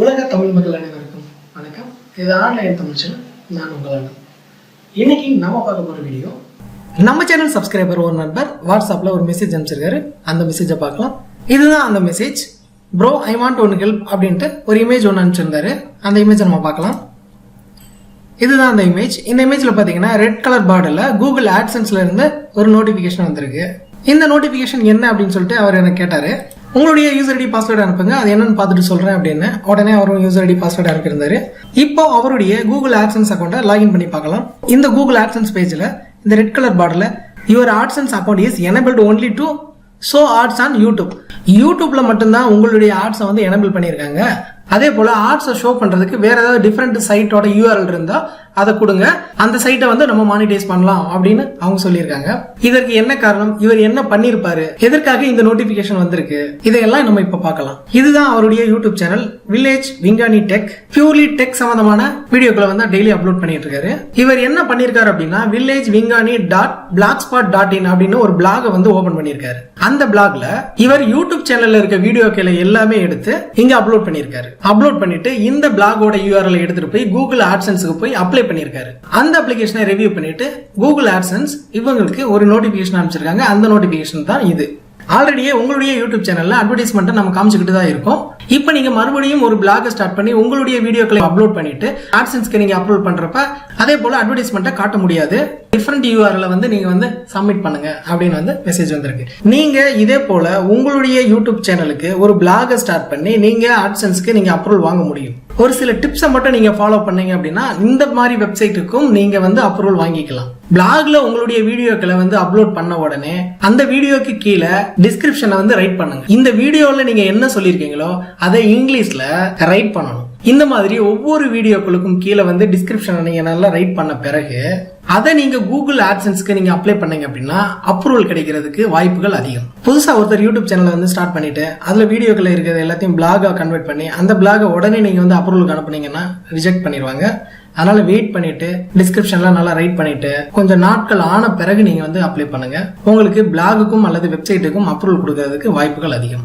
உலக தமிழ் மக்கள் அனைவருக்கும் வணக்கம். இது ஆன்லைன் தமிழ் சேனல் நான் உங்கள் இன்னைக்கு நம்ம பார்க்க போகிற வீடியோ நம்ம சேனல் சப்ஸ்கிரைபர் ஒரு நண்பர் வாட்ஸ்அப்பில் ஒரு மெசேஜ் அனுப்பிச்சிருக்காரு. அந்த மெசேஜை பார்க்கலாம். இதுதான் அந்த message bro I want one help அப்படின்ட்டு ஒரு இமேஜ் ஒன்று அனுப்பிச்சிருந்தாரு. அந்த இமேஜை நம்ம பார்க்கலாம். இதுதான் அந்த இமேஜ் இந்த இமேஜில் பார்த்தீங்கன்னா ரெட் கலர் பார்டரில் கூகுள் ஆட்சன்ஸ்ல இருந்து ஒரு நோட்டிஃபிகேஷன் வந்திருக்கு. இந்த நோட்டிஃபிகேஷன் என்ன அப்படின்னு சொல்லிட்டு அவர் எனக்கு கேட்டார். உங்களுடைய யூசர் ஐடி பாஸ்வேர்டு அனுப்புங்க. அது என்னன்னு பார்த்துட்டு சொல்கிறேன் அப்படின்னு. உடனே அவரும் யூசர் ஐடி பாஸ்வேர்டு அனுப்பியிருந்தாரு. இப்போ அவருடைய கூகுள் ஆட்சன்ஸ் அக்கௌண்ட்டை லாகின் பண்ணி பார்க்கலாம். இந்த கூகுள் ஆட்சன்ஸ் பேஜில் இந்த ரெட் கலர் பார்டரில் your AdSense account is enabled only to show ads on YouTube யூடியூப்ல மட்டும்தான் உங்களுடைய ஆர்ட்ஸை வந்து எனபிள் பண்ணியிருக்காங்க. அதே போல் ஆர்ட்ஸை ஷோ பண்ணுறதுக்கு வேற ஏதாவது டிஃப்ரெண்ட் சைட்டோட யூஆர்எல் இருந்தால் அதை கொடுங்க. அந்த சைட்டை வந்து நம்ம மானிடைஸ் பண்ணலாம் அப்படின்னு அவங்க சொல்லியிருக்காங்க. இதற்கு என்ன காரணம்? இவர் என்ன பண்ணிருப்பாரு எதற்காக இந்த நோட்டிபிகேஷன் வந்திருக்கு? இதையெல்லாம் நம்ம இப்ப பார்க்கலாம். இதுதான் அவருடைய YouTube channel village Vignani tech purely tech சம்பந்தமான வீடியோக்களை வந்து டெய்லி அப்லோட் பண்ணிட்டு இருக்காரு இவர் என்ன பண்ணிருக்காரு அப்படின்னா village Vignani dot blogspot dot in அப்படின்னு ஒரு பிளாக வந்து ஓபன் பண்ணியிருக்காரு. அந்த பிளாக்ல இவர் யூடியூப் சேனல்ல இருக்க வீடியோக்களை எல்லாமே எடுத்து இங்க அப்லோட் பண்ணியிருக்காரு. அப்லோட் பண்ணிட்டு இந்த பிளாகோட யூஆர்எல் எடுத்துட்டு போய் கூகுள் ஆட்சன்ஸுக்கு போய் அப்ளை பண்ணியிருக்காரு. அந்த அப்ளிகேஷனை ரிவ்யூ பண்ணிட்டு கூகுள் ஆட்சன்ஸ் இவங்களுக்கு ஒரு நோட்டிபிகேஷன் அனுப்பிச்சிருக்காங்க. அந்த நோட்டிபிகேஷன் தான் இது. ஆல்ரெடியே உங்களுடைய யூடியூப் சேனல்ல அட்வர்டைஸ்மெண்ட்டை நம்ம காமிச்சுக்கிட்டு தான் இருக்கும். இப்போ நீங்க மறுபடியும் ஒரு பிளாக ஸ்டார்ட் பண்ணி உங்களுடைய வீடியோக்களை அப்லோட் பண்ணிட்டு ஆட்சன்ஸ்க்கு நீங்க அப்லோட் பண்றப்ப அதே போல அட்வர்டைஸ்மெண்ட்டை காட்ட முடியாது. டிஃப்ரெண்ட் யூஆர்ல வந்து நீங்க வந்து சப்மிட் பண்ணுங்க அப்படின்னு வந்து மெசேஜ் வந்திருக்கு. நீங்க இதே போல உங்களுடைய யூடியூப் சேனலுக்கு ஒரு பிளாக ஸ்டார்ட் பண்ணி நீங்க ஆட்சன்ஸ்க்கு நீங்க அப்ரூவல் வாங்க முடியும். ஒரு சில டிப்ஸை மட்டும் நீங்கள் ஃபாலோ பண்ணீங்க அப்படின்னா இந்த மாதிரி வெப்சைட்டுக்கும் நீங்கள் வந்து அப்ரூவல் வாங்கிக்கலாம். பிளாக்ல உங்களுடைய வீடியோக்களை வந்து அப்லோட் பண்ண உடனே அந்த வீடியோக்கு கீழே டிஸ்கிரிப்ஷனை வந்து ரைட் பண்ணுங்க. இந்த வீடியோவில் நீங்கள் என்ன சொல்லியிருக்கீங்களோ அதை இங்கிலீஷில் ரைட் பண்ணணும். இந்த மாதிரி ஒவ்வொரு வீடியோக்களுக்கும் கீழே வந்து டிஸ்கிரிப்ஷனை நீங்கள் நல்லா ரைட் பண்ண பிறகு அதை நீங்க கூகுள் ஆட்சன்ஸ்க்கு நீங்க அப்ளை பண்ணீங்க அப்படின்னா அப்ரூவல் கிடைக்கிறதுக்கு வாய்ப்புகள் அதிகம். புதுசா ஒருத்தர் யூடியூப் சேனலை வந்து ஸ்டார்ட் பண்ணிட்டு அதுல வீடியோக்கள் இருக்கிறது எல்லாத்தையும் பிளாகா கன்வெர்ட் பண்ணி அந்த பிளாகை உடனே நீங்க வந்து அப்ரூவலுக்கு அனுப்புனீங்கன்னா ரிஜெக்ட் பண்ணிடுவாங்க அதனால வெயிட் பண்ணிட்டு டிஸ்கிரிப்ஷன்லாம் நல்லா ரைட் பண்ணிட்டு கொஞ்சம் நாட்கள் ஆன பிறகு நீங்க வந்து அப்ளை பண்ணுங்க. உங்களுக்கு பிளாகுக்கும் அல்லது வெப்சைட்டுக்கும் அப்ரூவல் கொடுக்கறதுக்கு வாய்ப்புகள் அதிகம்.